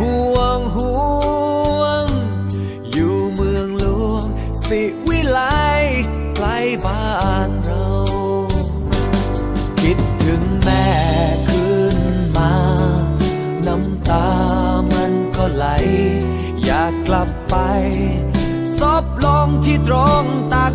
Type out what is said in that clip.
ห่วงห่วง อยู่เมืองหลวงสิวิไลใกล้บ้านเรา คิดถึงแม่ขึ้นมา น้ำตามันก็ไหล อยากกลับไปซบลงที่ตรงตัก